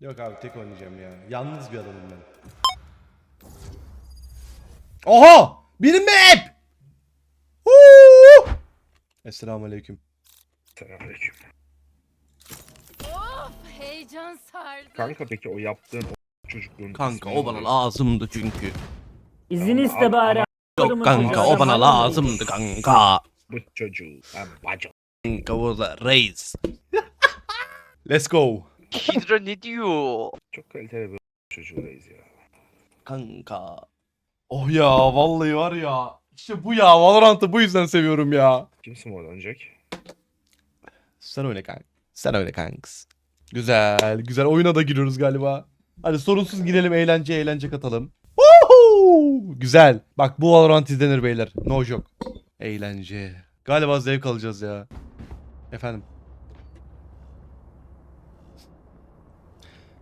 Yok abi tek oynayacağım ya. Yalnız bir adamım ben. Oha! Benim map! Huu! Esselamu aleyküm. Selamünaleyküm. Of heyecan sardı. Kanka peki o yaptığın o çocukluğun Kanka ismi o bana lazımdı çünkü. İzin Ama- iste bari. ama- Yok kanka o bana lazımdı kanka. Bu çocuğu ben bacım. Kanka o da reis. Let's go. Hidra ne diyor? Çok kaliteli bir çocuğuyuz ya. Kanka. Oh ya vallahi var ya. İşte bu ya Valorant'ı bu yüzden seviyorum ya. Kimsin orada oynayacak? Sen öyle kanka. Sen öyle kanks. Güzel. Güzel oyuna da giriyoruz galiba. Hadi sorunsuz girelim eğlence eğlence katalım. Woohoo! Güzel. Bak bu Valorant izlenir beyler. No joke. Eğlence. Galiba zevk alacağız ya. Efendim.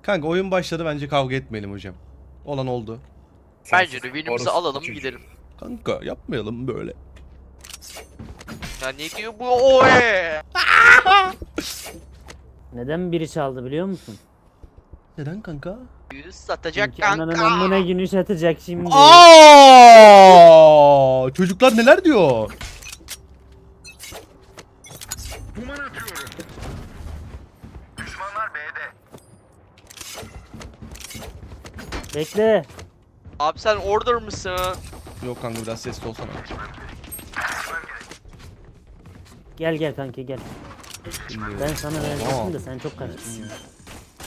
Kanka oyun başladı bence kavga etmeyelim hocam. Olan oldu. Bence de winimizi alalım çocuğu. gidelim. Kanka yapmayalım böyle. Ya ne diyor bu oe? Neden biri çaldı biliyor musun? Neden kanka? Yüz satacak Çünkü ananın kanka. amına günüş atacak şimdi. Aa! Çocuklar neler diyor? Bekle. Abi sen order mısın? Yok kanka biraz sesli olsana. Gel gel kanki gel. Şimdi Ben sana verecektim Tamam. de sen çok kaçtın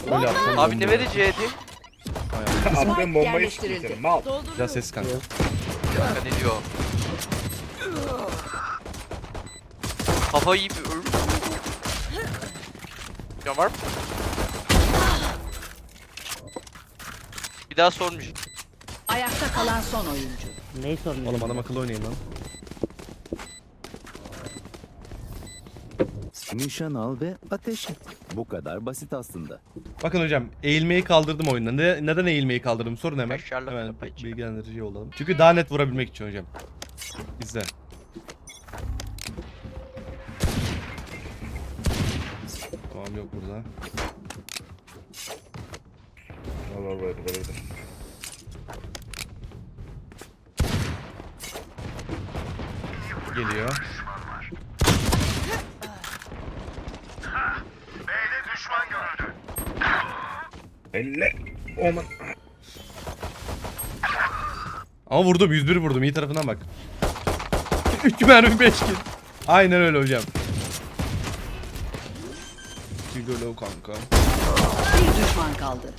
öyle yapsam Abi bomba- ne vereceğiydi? Aynen. Attığın bombayı yerleştirildi. sikerim mal. Biraz ses kanka. Kanka ne diyor? Kafayı bir öl. Ya var mı? Bir daha sormuş. Ayakta kalan son oyuncu. Neyi sormuyorsun? Oğlum adam akıllı oynayın lan. Nişan al ve ateş et. Bu kadar basit aslında. Bakın hocam eğilmeyi kaldırdım oyundan. Ne, neden eğilmeyi kaldırdım sorun hemen. Kaşarlık Hemen yapayım. bilgilendirici olalım. Çünkü daha net vurabilmek için hocam. İzle. Tamam yok burada. Al böyle böyle. böyle. Geliyor. Elle. Oman. Ama vurdum 101 vurdum iyi tarafından bak. 3 mermi 5 kill. Aynen öyle hocam. Gigolo kanka. Bir düşman kaldı.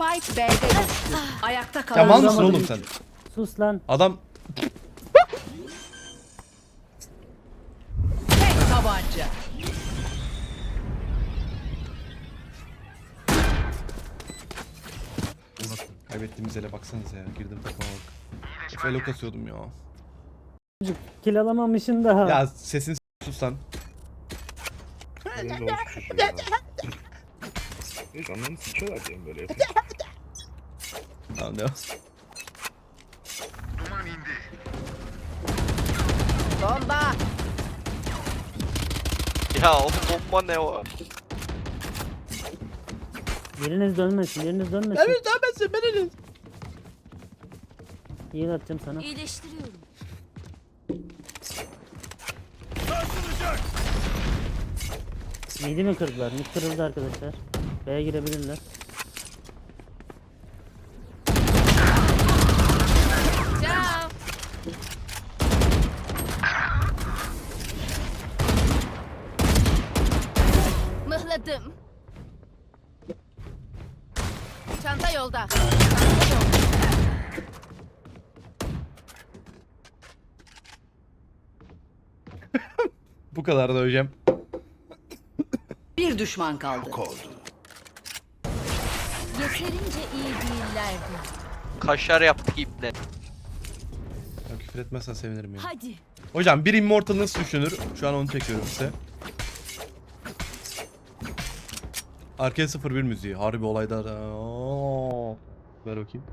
Spike B'de düştü. Ayakta kalan Ya mal mısın oğlum sen? Sus lan. Adam tek tabanca. kaybettiğimiz ele baksanıza ya. Girdim takıma bak. Felo kasıyordum ya. Kill alamamışsın daha. Ya sesin s- sus lan. Böyle de olsun çocuğu ya. Neyse anlamı sikiyorlar diye mi böyle yapıyor? Tamam devam. Bomba. Ya o bomba ne o? Biriniz dönmesin, biriniz dönmesin. Evet daha ben sen ben Heal atacağım sana. İyileştiriyorum. Midi mi kırdılar? Mid kırıldı arkadaşlar. B'ye girebilirler. Çanta yolda. Çanta yolda. Bu kadar da hocam. Bir düşman kaldı. Yeterince iyi değillerdi. Kaşar yaptık iple. Ya küfür etmezsen sevinirim ya. Hadi. Hocam bir Immortal nasıl düşünür? Şu an onu çekiyorum size. Arken 01 müziği. Harbi olayda. Oo. Ver bakayım.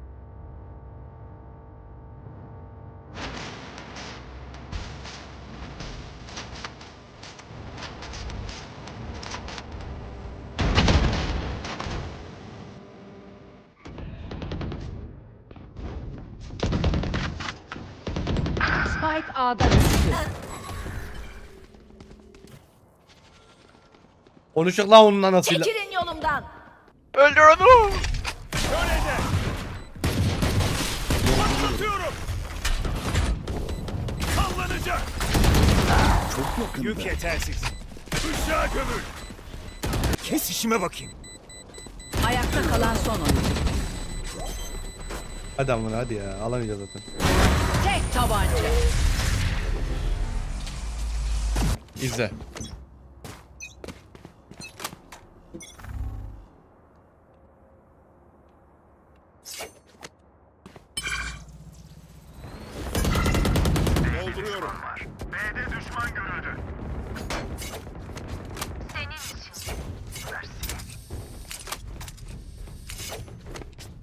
Spike lan onun anasıyla. Çekilin. Öldür onu. Yük yetersiz. Bıçağı gömül. Kes işime bakayım. Ayakta kalan son oyuncu. Hadi amına hadi ya. Alamayacağız zaten. Tek tabanca. İzle. Dolduruyorum.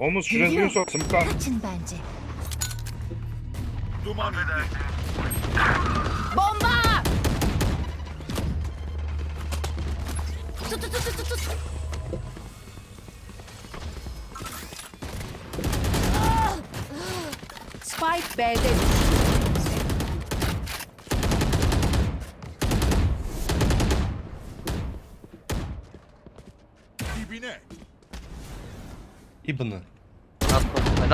Omuz şuraya düğün sok sımıklan. Kaçın bence. Duman indi. Bomba! Tut tut tut tut tut. Spike B'de düştü. Dibine. İbni.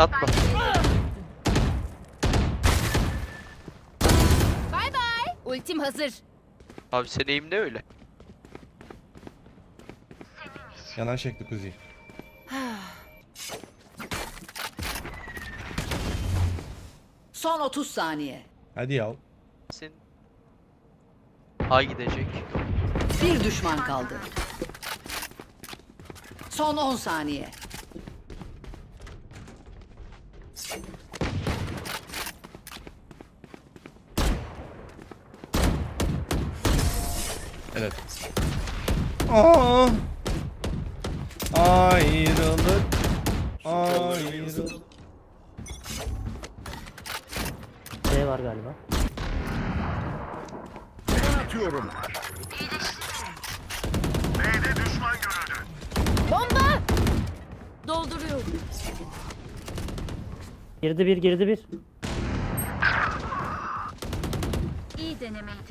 Atma. Ben atma. Bay bay. Ultim hazır. Abi sen eğim ne öyle? Yanan şekli kuzi. Son 30 saniye. Hadi ya. Sen... A gidecek. Bir düşman kaldı. Son 10 saniye. Evet. Aa. Ayrılık. Ayrılık. B var galiba. Atıyorum. Bomba! Dolduruyorum. Girdi bir girdi bir. İyi denemeydi.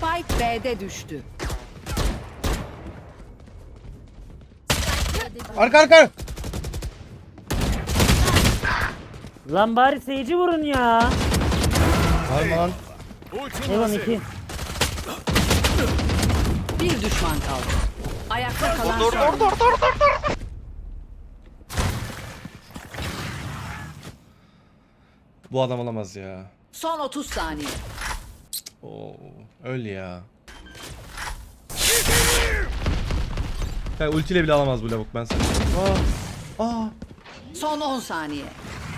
Spike B'de düştü. Arka arka. Lan bari seyirci vurun ya. Harman. Ultim Evan. 2. Bir düşman kaldı. Ayakta kalan Dur dur dur oyuncu. dur dur. Bu adam alamaz ya. Son 30 saniye. Oo, öl ya. Ya ultiyle bile alamaz bu lavuk ben sana. Aa. Aa. Son 10 saniye.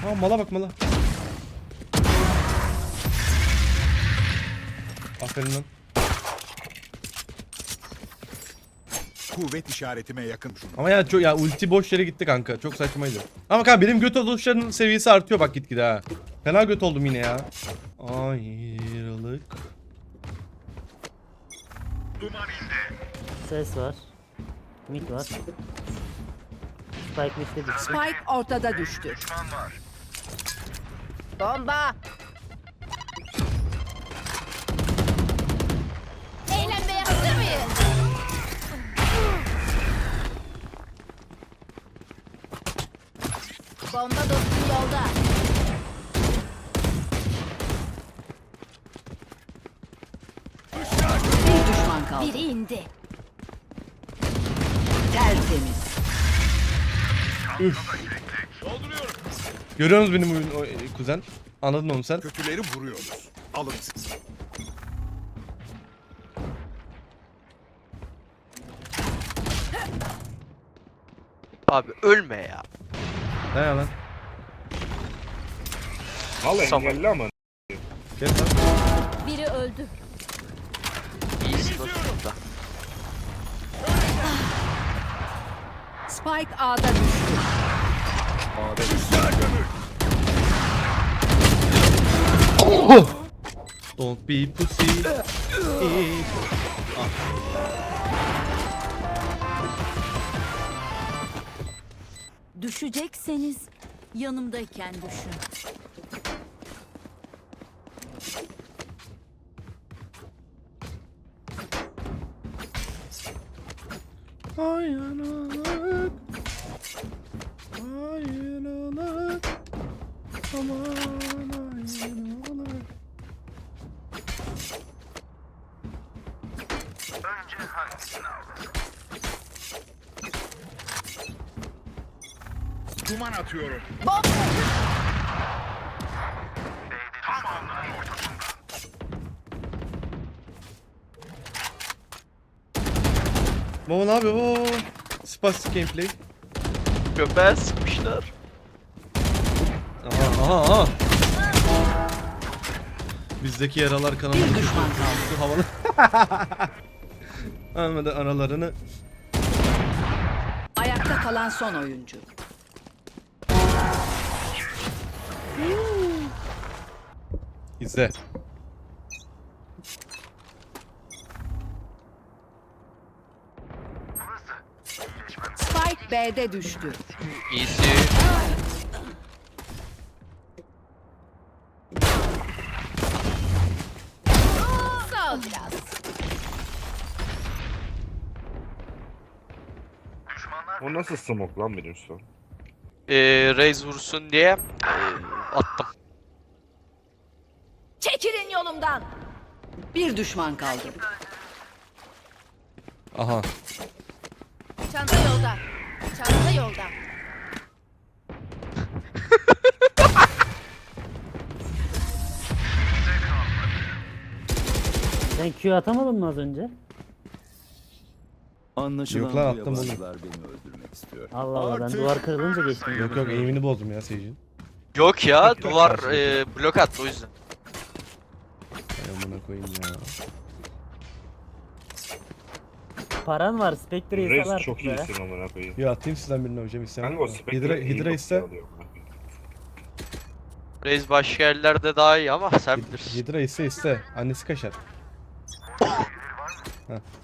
Aa mala bak mala. Aferin lan. Kuvvet işaretime yakın şunu. Ama ya çok ya ulti boş yere gitti kanka. Çok saçmaydı. Ama kanka benim göt oluşlarının seviyesi artıyor bak gitgide ha. Fena göt oldum yine ya. Ayrılık. Duman indi. Ses var. Mid var. Spike mid'de bir. Spike ortada düştü. Bomba! Eğlenmeye hazır mıyız? Bomba dostum yolda. Bir düşman kaldı. Biri indi. Tertemiz. Görüyor musun benim oyun, o, e, kuzen? Anladın onu sen? Kötüleri vuruyoruz. Alın siz. Abi ölme ya. Ne ya lan? Al engelli ama. Gel lan. Biri öldü. İyisin dostum Spike A'da düştü. Bıçağı gömül. Don't be pussy. Düşecekseniz Yanımdayken düşün. Ayrılık. Duman atıyorum. Baba ne yapıyor? Oo. Spastik gameplay. Göbeğe sıkmışlar. Aha aha aha. Bizdeki yaralar kanalı. Bir düşman kaldı. Havalı. Anladı aralarını. Ayakta kalan son oyuncu. İzle. Spike B'de düştü. İyisi. Sağ ol biraz. O nasıl smoke lan benim şu an? Ee, Raze vursun diye ee, attım. Çekilin yolumdan. Bir düşman kaldı. Aha. Çanta yolda. Çanta yolda. Sen Q atamadın mı az önce? Anlaşılan Yok lan, bu attım bunu. beni öldürmek istiyor. Allah Allah ben duvar kırılınca geçtim. Yok yok eğimini bozdum ya Sage'in. Yok ya duvar ee, blok attı o yüzden. Ay amına koyayım ya. Paran var Spectre'yi Reis artık çok be. iyisin amına koyayım. Ya atayım sizden birini hocam istemem. Kanka o Spectre Hidra, iyi Hidra çok iste. alıyor amına koyayım. Raze başka yerlerde daha iyi ama sen Hid- bilirsin. Hidra iste iste. Annesi kaşar.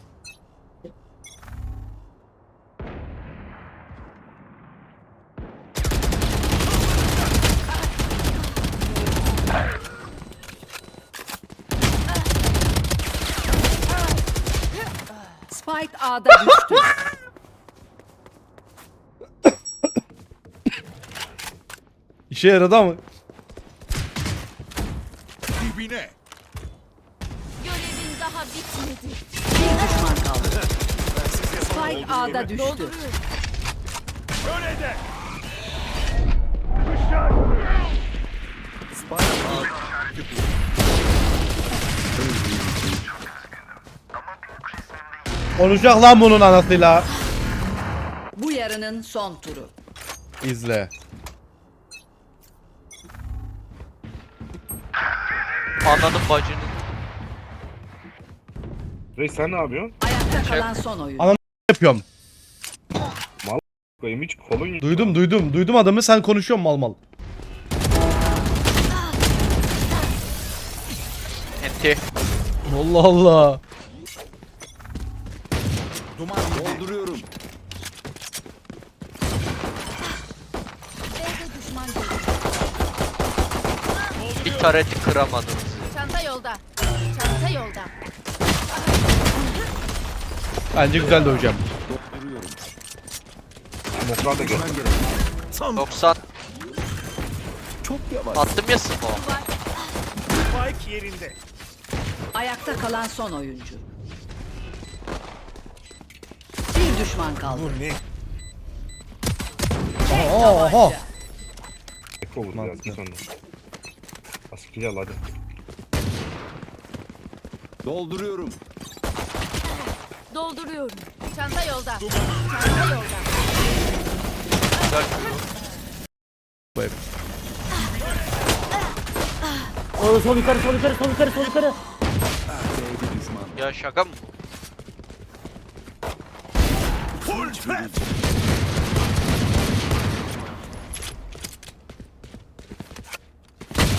Spike A'da düştü. İşe yaradı ama. Dibine. Görevin daha bitmedi. Bir düşman kaldı. Spike A'da düştü. Öyle de. Konuşacak lan bunun anasıyla. Bu yarının son turu. İzle. Anladım bacını. Reis sen ne yapıyorsun? Ayakta kalan son oyuncu. Ana- Yapıyorum. Koyayım hiç kolun yok. Duydum duydum. Duydum adamı sen konuşuyorsun mal mal. Enti. Allah Allah. Duman. Dolduruyorum. B'de düşman görüldü. Bir tareti kıramadınız. Çanta yolda. Çanta yolda. Bence güzel döveceğim. Dolduruyorum. Da gel. Gerek. 90 Çok yavaş. attım ya smoke. Spike yerinde. Ayakta kalan son oyuncu. Bir düşman kaldı. Bu ne? Aha. Eko vur biraz Mantıklı. git ondan. Askili al hadi. Dolduruyorum. Dolduruyorum. Çanta yolda. Çanta yolda. Güzel. Bu ev. O sol yukarı sol yukarı sol yukarı sol yukarı. Düşman. Ya şaka mı?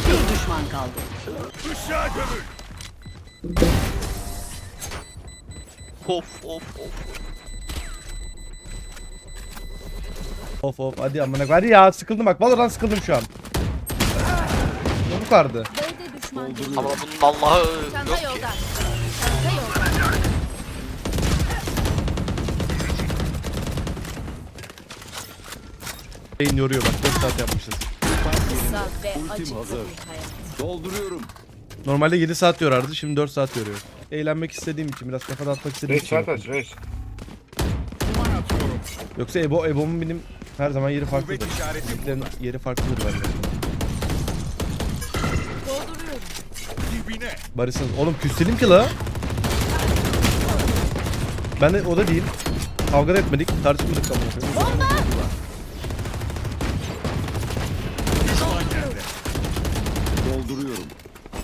Bir düşman kaldı. Işığa gömül. Of of of. Of of hadi amına koyayım. Hadi ya sıkıldım bak. Valorant sıkıldım şu an. Ne bu kardı? B'de düşman görüldü. Ama bunun Allah'ı Çanta yok ki. yolda. Çanta yolda. Beyin yoruyor bak 4 saat yapmışız. Ultim hazır. Dolduruyorum. Normalde 7 saat yorardı şimdi 4 saat yoruyor. Eğlenmek istediğim için biraz kafa dağıtmak istediğim Reis için. saat aç reis. Yoksa Ebo, Ebo'mun benim her zaman yeri farklıdır. Bizimkilerin yeri farklıdır bende. Dolduruyorum. dibine. Barış'ın oğlum küstelim ki la. Ben de o da değil. Kavga da etmedik, tartışmadık da Düşman yerde. Dolduruyorum.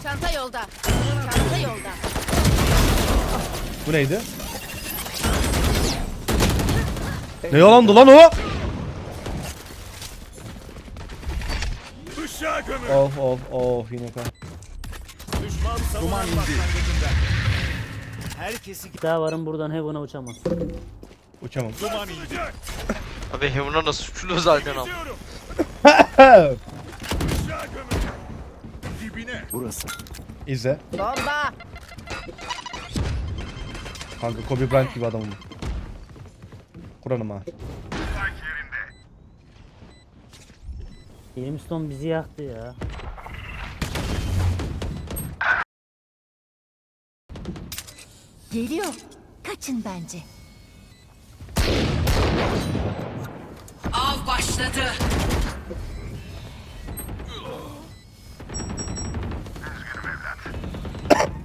Çanta yolda. Çanta yolda. Bu neydi? Ne yalandı lan o? Işığa gömül. Of of of yine kan. Düşman savunan başlangıcında. Herkesi Daha varım buradan Heaven'a uçamaz. Uçamam. duman indi. Abi Heaven'a nasıl uçuluyor zaten ama. Gidiyorum. Işığa gömül. Dibine. Burası. İzle. Bomba. Kanka Kobe Bryant gibi adamım. Kur'an'ım ha. Brimstone bizi yaktı ya. Geliyor. Kaçın bence. Av başladı.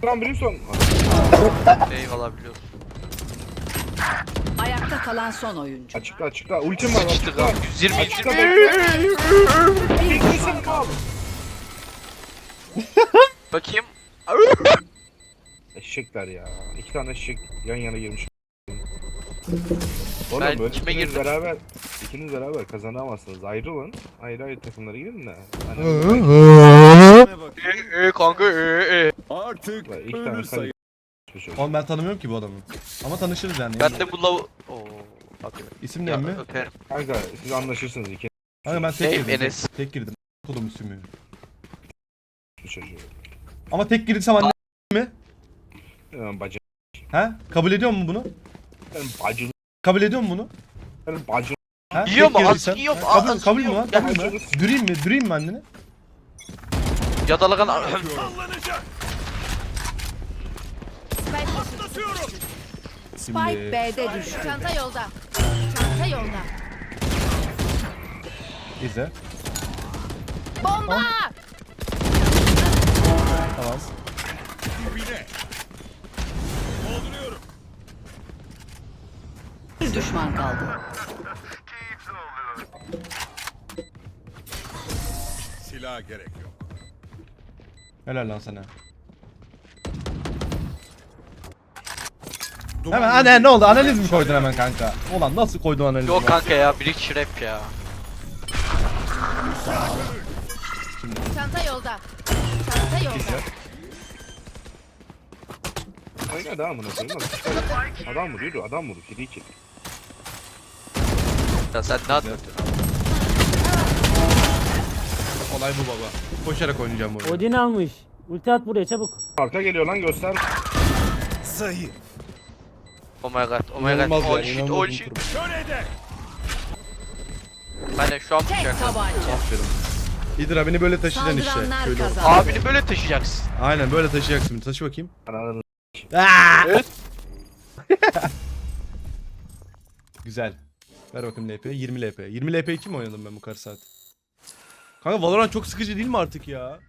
Lan Brimstone. Eyvallah biliyorum. Ayakta kalan son oyuncu. Açıkla açıkla. Ultim var Sıçtık açıkla. abi. 120 Açıkla 120. bekle. Kaldı. Bakayım. Eşekler ya. İki tane eşek yan yana girmiş. Oğlum Ben böyle kime ikiniz girdim? beraber ikiniz beraber kazanamazsınız. Ayrılın. Ayrı ayrı takımlara girin de. Hani Eee e, kanka eee e. Artık Bak, iki tane ölür sen- sayı. Oğlum ben tanımıyorum ki bu adamı. Ama tanışırız yani. Ben de bu lav... Oo. İsim ne Ya, mi? öperim. Kanka siz anlaşırsınız iki Kanka ben tek Neyim, girdim. Enes? Tek girdim. Kodum ismi. çocuğu. Ama tek girsem anne mi? Ben bacı. He? Kabul ediyor mu bunu? Ben bacı. Kabul ediyor mu bunu? Ben bacı. Ha? Yiyor Tek mu? girdiysen- yiyor mu? Ha, Kabul, Az kabul mü yiyor lan? Kabul mü? Düreyim mi? Düreyim mi anneni? Yadalagan... Spike B'de düştü. Çanta yolda. Çanta yolda. İzle. Bomba. Tamam. Dibine. Dolduruyorum. Bir düşman kaldı. Silah gerek yok. Helal lan sana. Duman Hemen anne ne oldu? Analiz mi koydun hemen kanka? Ulan nasıl koydun analizi? Yok kanka ya. Bridge rap ya. Çanta yolda. Çanta yolda. Aynen daha mı nasıl? Adam vuruyor, adam vuruyor. Free kill. Ya sen ne yapıyorsun? Olay bu baba. Koşarak oynayacağım bunu. Odin almış. Ulti at buraya çabuk. Arka geliyor lan göster. Zayıf. Oh my god. Oh my god. İnanılmaz yani, shit. inanılmaz Oh bir shit. durum. Ben de şu an Tek bıçak. tabanca. Aferin. İdra beni böyle taşıyacaksın işte. Saldıranlar Şöyle. kazandı. Abini böyle taşıyacaksın. Aynen böyle taşıyacaksın. beni. Taşı bakayım. Ananı Evet. Güzel. Ver bakayım LP. 20 LP. 20 LP 2 mi oynadım ben bu kadar saat? Kanka Valorant çok sıkıcı değil mi artık ya?